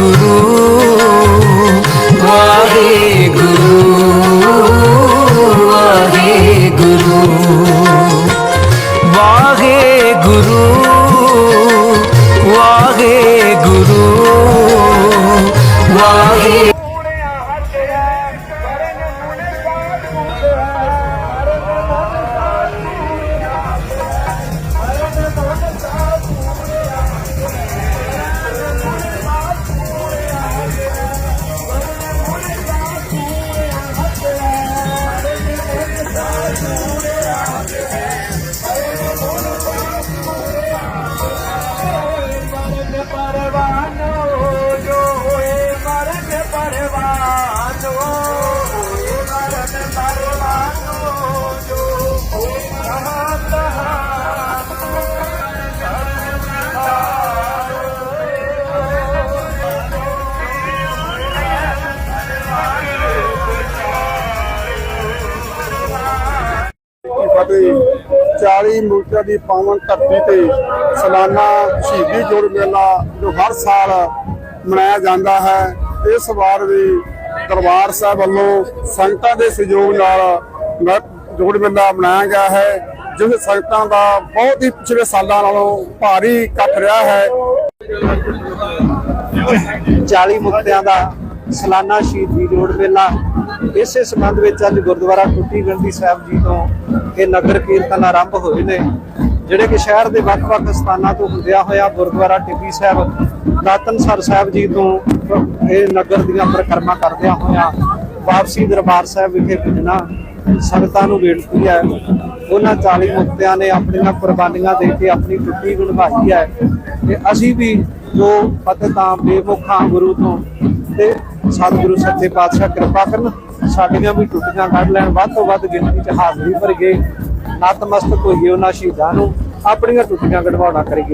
guru wahe guru wahe guru wahe guru wahe ਫਤਿਹ 40 ਮੁਲਕਾਂ ਦੀ ਪਾਵਨ ਧਰਤੀ ਤੇ ਸਾਲਾਨਾ ਸ਼ਹੀਦੀ ਜੋੜ ਮੇਲਾ ਜੋ ਹਰ ਸਾਲ ਮਨਾਇਆ ਜਾਂਦਾ ਹੈ। ਇਸ ਵਾਰ ਵੀ ਦਰਬਾਰ ਸਾਹਿਬ ਵੱਲੋਂ ਸੰਗਤਾਂ ਦੇ ਸਹਿਯੋਗ ਨਾਲ ਜੋੜ ਮੇਲਾ ਮਨਾਇਆ ਗਿਆ ਹੈ। ਜਿਸ ਸੰਗਤਾਂ ਦਾ ਬਹੁਤ ਹੀ ਪਿਛਲੇ ਸਾਲਾਂ ਨਾਲੋਂ ਭਾਰੀ ਇਕੱਠ ਰਿਹਾ ਹੈ। 40 ਮੁਕਤਿਆਂ ਦਾ ਸਾਲਾਨਾ ਸ਼ਹੀਦੀ ਜੋੜ ਮੇਲਾ। ਇਸੇ ਸੰਬੰਧ ਵਿੱਚ ਅੱਜ ਗੁਰਦੁਆਰਾ ਟੁੱਟੀ ਗੰਢੀ ਸਾਹਿਬ ਜੀ ਤੋਂ ਇਹ ਨਗਰ ਕੀਰਤਨ ਆਰੰਭ ਹੋਏ ਨੇ, ਜਿਹੜੇ ਕਿ ਸ਼ਹਿਰ ਦੇ ਵੱਖ-ਵੱਖ ਸਥਾਨਾਂ ਤੋਂ ਹੁੰਦਿਆਂ ਹੋਇਆ ਗੁਰਦੁਆਰਾ ਟਿੱਬੀ ਸਾਹਿਬ ਦਾਤਨਸਰ ਸਾਹਿਬ ਜੀ ਤੋਂ ਇਹ ਨਗਰ ਦੀਆਂ ਪਰਿਕਰਮਾ ਕਰਦਿਆਂ ਹੋਇਆ ਵਾਪਸੀ ਦਰਬਾਰ ਸਾਹਿਬ ਵਿਖੇ ਪੁੱਜਣਾ ਸੰਗਤਾਂ ਨੂੰ ਬੇਨਤੀ ਹੈ, ਉਹਨਾਂ 40 ਮੁਕਤਿਆਂ ਨੇ ਆਪਣੀਆਂ ਕੁਰਬਾਨੀਆਂ ਦੇ ਕੇ ਆਪਣੀ ਟੁੱਟੀ ਗੁਣਵਾਈ ਹੈ ਤੇ ਅਸੀਂ ਵੀ ਜੋ ਪਤਤਾਂ ਬੇਮੁਖਾਂ ਗੁਰੂ ਤੋਂ ਤੇ ਸਤਿਗੁਰੂ ਸੱਚੇ ਪਾਤਸ਼ਾਹ ਕਿਰਪਾ ਕਰਨ, ਸਾਡੀਆਂ ਵੀ ਟੁੱਟੀਆਂ ਕੱਢ ਲੈਣ, ਵੱਧ ਤੋਂ ਵੱਧ ਗਿਣਤੀ 'ਚ ਹਾਜ਼ਰੀ ਭਰ ਗਏ ਨਤਮਸਤਕ ਹੋਈਏ ਉਹਨਾਂ ਸ਼ਹੀਦਾਂ ਨੂੰ, ਆਪਣੀਆਂ ਟੁੱਟੀਆਂ ਕਢਵਾਉਣਾ ਕਰੀਏ।